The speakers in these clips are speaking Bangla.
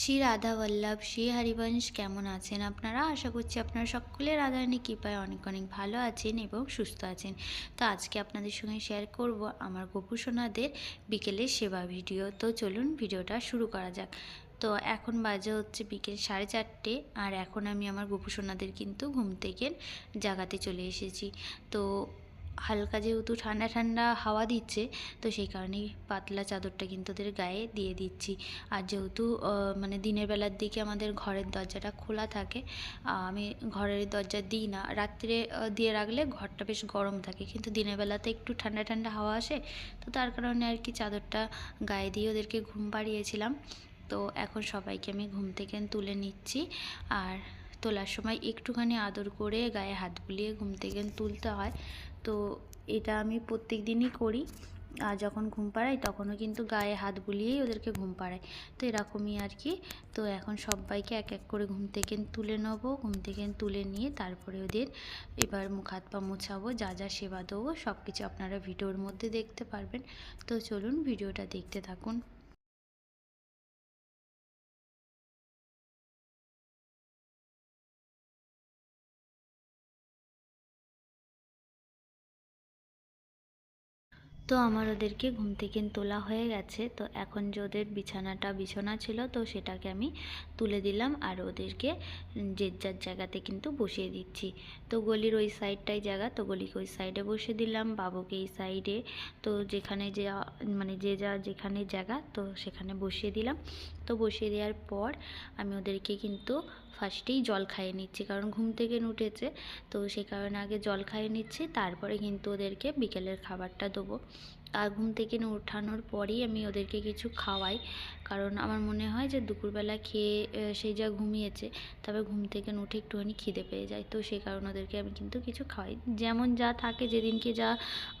শ্রী রাধা বল্লভ শ্রী হরিবংশ কেমন আছেন আপনারা? আশা করছি আপনারা সকলে রাধারানী কৃপায় অনেক অনেক ভালো আছেন এবং সুস্থ আছেন। তো আজকে আপনাদের সঙ্গে শেয়ার করব আমার গোপুসোনাদের বিকেলের সেবা ভিডিও। তো চলুন ভিডিওটা শুরু করা যাক। তো এখন বাজে হচ্ছে বিকেল সাড়ে চারটে আর এখন আমি আমার গোপুসোনাদের কিন্তু ঘুম থেকে জাগাতে চলে এসেছি। তো হালকা যেহেতু ঠান্ডা ঠান্ডা হাওয়া দিচ্ছে, তো সেই কারণেই পাতলা চাদরটা কিন্তু ওদের গায়ে দিয়ে দিচ্ছি। আর যেহেতু মানে দিনের বেলার দিকে আমাদের ঘরের দরজাটা খোলা থাকে আমি ঘরের দরজা দিই না। রাত্রে দিয়ে রাখলে ঘরটা বেশ গরম থাকে, কিন্তু দিনের বেলাতে একটু ঠান্ডা ঠান্ডা হাওয়া আসে, তো তার কারণে আর কি চাদরটা গায়ে দিয়ে ওদেরকে ঘুম পাড়িয়েছিলাম। তো এখন সবাইকে আমি ঘুম থেকে তুলে নিচ্ছি, আর তোলার সময় একটুখানি আদর করে গায়ে হাত বুলিয়ে ঘুম থেকে তুলতে হয়। তো এটা আমি প্রত্যেক দিনই করি। আর যখন ঘুম পাড়াই তখনও কিন্তু গায়ে হাত বুলিয়েই ওদেরকে ঘুম পাড়াই তো এরকমই আর কি। তো এখন সবাইকে এক এক করে ঘুম থেকে তুলে নেব, ঘুম থেকে তুলে নিয়ে তারপরে ওদের এবার মুখ হাত পা মোছাবো, যা যা সেবা দেবো সব কিছু আপনারা ভিডিওর মধ্যে দেখতে পারবেন। তো চলুন ভিডিওটা দেখতে থাকুন। তো আমার ওদেরকে ঘুম থেকে তোলা হয়ে গেছে। তো এখন যে ওদের বিছানাটা বিছানা ছিল, তো সেটাকে আমি তুলে দিলাম আর ওদেরকে যে যার জায়গাতে কিন্তু বসিয়ে দিচ্ছি। তো গলির ওই সাইডটাই জায়গা, তো গলিকে ওই সাইডে বসে দিলাম, বাবুকে এই সাইডে। তো যেখানে যে মানে যে যা যেখানে জায়গা, তো সেখানে বসিয়ে দিলাম। তো বসিয়ে দেওয়ার পর আমি ওদেরকে কিন্তু ফার্স্টেই জল খাইয়ে নিচ্ছি, কারণ ঘুম থেকে উঠেছে। তো সেই কারণে আগে জল খাইয়ে নিচ্ছি, তারপরে কিন্তু ওদেরকে বিকেলের খাবারটা দেবো। আর ঘুম থেকে ওঠানোর পরেই আমি ওদেরকে কিছু খাওয়াই, কারণ আমার মনে হয় যে দুপুরবেলা খেয়ে সেই যা ঘুমিয়েছে, তবে ঘুম থেকে উঠে একটুখানি খিদে পেয়ে যায়। তো সেই কারণে ওদেরকে আমি কিন্তু কিছু খাওয়াই। যেমন যা থাকে, যেদিনকে যা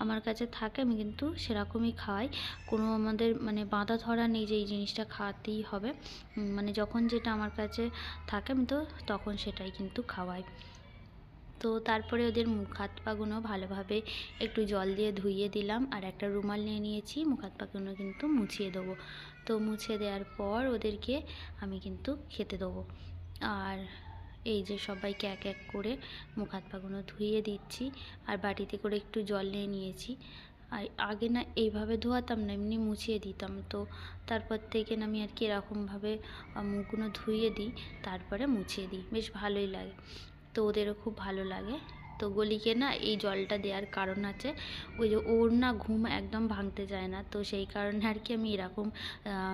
আমার কাছে থাকে, আমি কিন্তু সেরকমই খাওয়াই। কোনো আমাদের মানে বাঁধা ধরা নেই যে এই জিনিসটা খাওয়াতেই হবে। মানে যখন যেটা আমার কাছে থাকে, আমি তো তখন সেটাই কিন্তু খাওয়াই। তো তারপরে ওদের মুখ হাত পাগুলো ভালোভাবে একটু জল দিয়ে ধুইয়ে দিলাম আর একটা রুমাল নিয়ে নিয়েছি। মুখ হাত পাগুলো কিন্তু মুছিয়ে দেবো। তো মুছে দেওয়ার পর ওদেরকে আমি কিন্তু খেতে দেবো। আর এই যে সবাইকে এক এক করে মুখ হাত পাগুলো ধুইয়ে দিচ্ছি। আর বাটিতে করে একটু জল নিয়ে নিয়েছি। আর আগে না এইভাবে ধোয়াতাম না, এমনি মুছিয়ে দিতাম। তো তারপর থেকে না আমি আর কি এরকমভাবে মুখগুলো ধুইয়ে দিই, তারপরে মুছিয়ে দিই। বেশ ভালোই লাগে। তো ওদেরও খুব ভালো লাগে। তো গলিকে না এই জলটা দেওয়ার কারণ আছে। ওই যে ওর না ঘুম একদম ভাঙতে যায় না। তো সেই কারণে আর কি আমি এরকম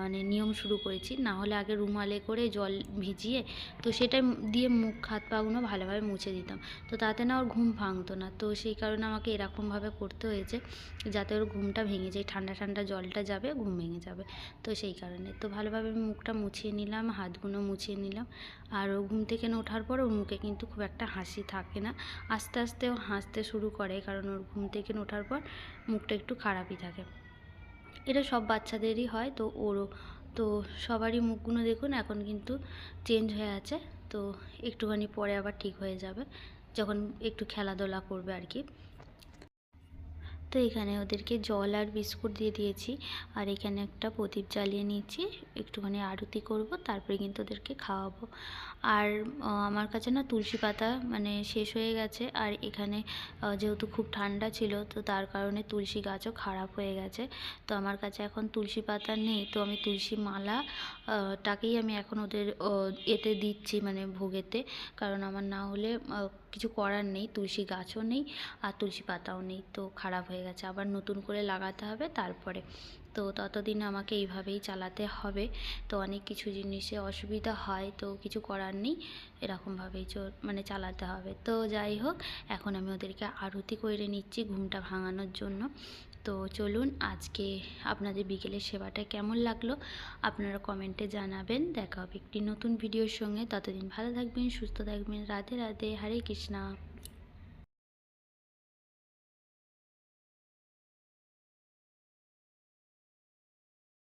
মানে নিয়ম শুরু করেছি। না হলে আগে রুমালে করে জল ভিজিয়ে, তো সেটা দিয়ে মুখ, হাত পাগুলো ভালোভাবে মুছে দিতাম। তো তাতে না ওর ঘুম ভাঙতো না। তো সেই কারণে আমাকে এরকমভাবে করতে হয়েছে, যাতে ওর ঘুমটা ভেঙে যায়। ঠান্ডা ঠান্ডা জলটা যাবে, ঘুম ভেঙে যাবে। তো সেই কারণে। তো ভালোভাবে আমি মুখটা মুছিয়ে নিলাম হাতগুলো মুছিয়ে নিলাম। আর ও ঘুম থেকে ওঠার পর ওর মুখে কিন্তু খুব একটা হাসি থাকে না। আস্তে আস্তে আস্তে ও হাসতে শুরু করে, কারণ ওর ঘুম থেকে ওঠার পর মুখটা একটু খারাপই থাকে। এটা সব বাচ্চাদেরই হয়, তো ওরও, তো সবারই মুখগুলো দেখুন, এখন কিন্তু চেঞ্জ হয়ে আছে, তো একটুখানি পরে আবার ঠিক হয়ে যাবে, যখন একটু খেলাধুলা করবে আর কি। তো এখানে ওদেরকে জল আর বিস্কুট দিয়ে দিয়েছি। আর এখানে একটা প্রদীপ জ্বালিয়ে নিয়েছি। একটুখানি আরতি করব, তারপরে কিন্তু ওদেরকে খাওয়াবো। আর আমার কাছে না তুলসী পাতা মানে শেষ হয়ে গেছে। আর এখানে যেহেতু খুব ঠান্ডা ছিল, তো তার কারণে তুলসী গাছও খারাপ হয়ে গেছে। তো আমার কাছে এখন তুলসী পাতা নেই। তো আমি তুলসী মালা টাকেই আমি এখন ওদের এতে দিচ্ছি মানে ভোগেতে। কারণ আমার না হলে কিছু করার নেই, তুলসী গাছও নেই আর তুলসী পাতাও নেই। তো খারাপ হয়ে গেছে, আবার নতুন করে লাগাতে হবে তারপরে। তো ততদিন আমাকে এইভাবেই চালাতে হবে। তো অনেক কিছু জিনিসে অসুবিধা হয়, তো কিছু করার নেই, এরকমভাবেই মানে চালাতে হবে। তো যাই হোক, এখন আমি ওদেরকে আরতি করে নিচ্ছি ঘুমটা ভাঙানোর জন্য। তো চলুন আজকে আপনাদের বিকেলের সেবাটা কেমন লাগল আপনারা কমেন্টে জানাবেন। দেখা হবে একটি নতুন ভিডিওর সঙ্গে। ততদিন ভালো থাকবেন, সুস্থ থাকবেন। রাধে রাধে, হরে কৃষ্ণা।